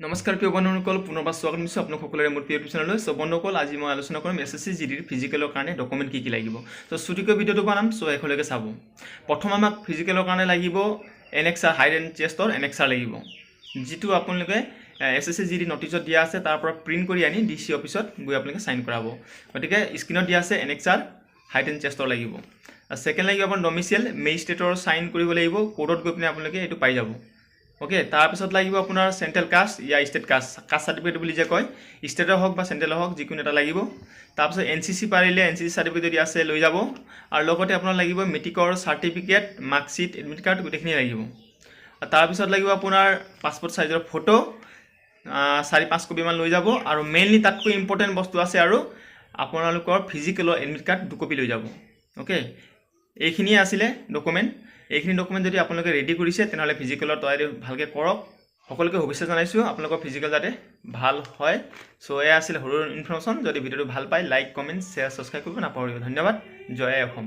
নমস্কাৰ প্ৰিয় বন্ধুসকল, পুনৰবাৰ স্বাগতম দিছোঁ আপোনাক সকলোৰে মোৰ প্ৰিয় চেনেললৈ চ' বন্ধুসকল, আজি মই আলোচনা কৰিম এছ এছ চি জি ডিৰ ফিজিকেলৰ কাৰণে ডকুমেণ্ট কি কি লাগিব। চ' চুটিকৈ ভিডিঅ'টো বনাম, চ' শেষলৈকে চাব। প্ৰথম আমাক ফিজিকেলৰ কাৰণে লাগিব এনেক্সাৰ হাইড এণ্ড চেষ্টৰ এনেক্সাৰ লাগিব। যিটো আপোনালোকে S S C G D নটিচত দিয়া আছে, তাৰ পৰা প্ৰিণ্ট কৰি আনি ডি চি অফিচত গৈ আপোনালোকে চাইন কৰাব। গতিকে স্ক্ৰীণত দিয়া আছে এনেক্সাৰ হাইট এণ্ড চেষ্টৰ লাগিব। ছেকেণ্ড লাগিব আপোনাৰ ডমিচিয়েল মেজিষ্ট্ৰেটৰ চাইন কৰিব লাগিব কোৰ্টত গৈ পিনে আপোনালোকে এইটো পাই যাব। অ'কে তাৰপিছত লাগিব আপোনাৰ চেণ্ট্ৰেল কাষ্ট ইয়া ষ্টেট কাষ্ট কাষ্ট চাৰ্টিফিকেট বুলি যে কয়, ষ্টেটৰ হওক বা চেণ্ট্ৰেলৰ হওক, যিকোনো এটা লাগিব। তাৰপিছত এন চি চি পাৰিলে এন চি চি চাৰ্টিফিকেট যদি আছে, লৈ যাব। আৰু লগতে আপোনাৰ লাগিব মেট্ৰিকৰ চাৰ্টিফিকেট মাৰ্কশ্বিট এডমিট কাৰ্ড গোটেইখিনি লাগিব। তাৰপিছত লাগিব আপোনাৰ পাছপৰ্ট চাইজৰ ফটো চাৰি, পাঁচ কপিমান লৈ যাব। আৰু মেইনলি তাতকৈ ইম্পৰ্টেণ্ট বস্তু আছে আৰু আপোনালোকৰ ফিজিকেলৰ এডমিট কাৰ্ড দুকপি লৈ যাব। অ'কে এইখিনিয়ে আছিলে ডকুমেণ্ট এইখিনি ডকুমেণ্ট যদি আপোনালোকে ৰেডি কৰিছে তেনেহ'লে ফিজিকেলৰ তৈয়াৰী ভালকৈ কৰক। সকলোকে শুভেচ্ছা জনাইছোঁ আপোনালোকৰ ফিজিকেল যাতে ভাল হয়। চ' এয়া আছিলে সৰু ইনফৰ্মেশ্যন যদি ভিডিঅ'টো ভাল পায় লাইক কমেণ্ট শ্বেয়াৰ ছাবস্ক্ৰাইব কৰিব নাপাহৰিব। ধন্যবাদ। জয় অসম।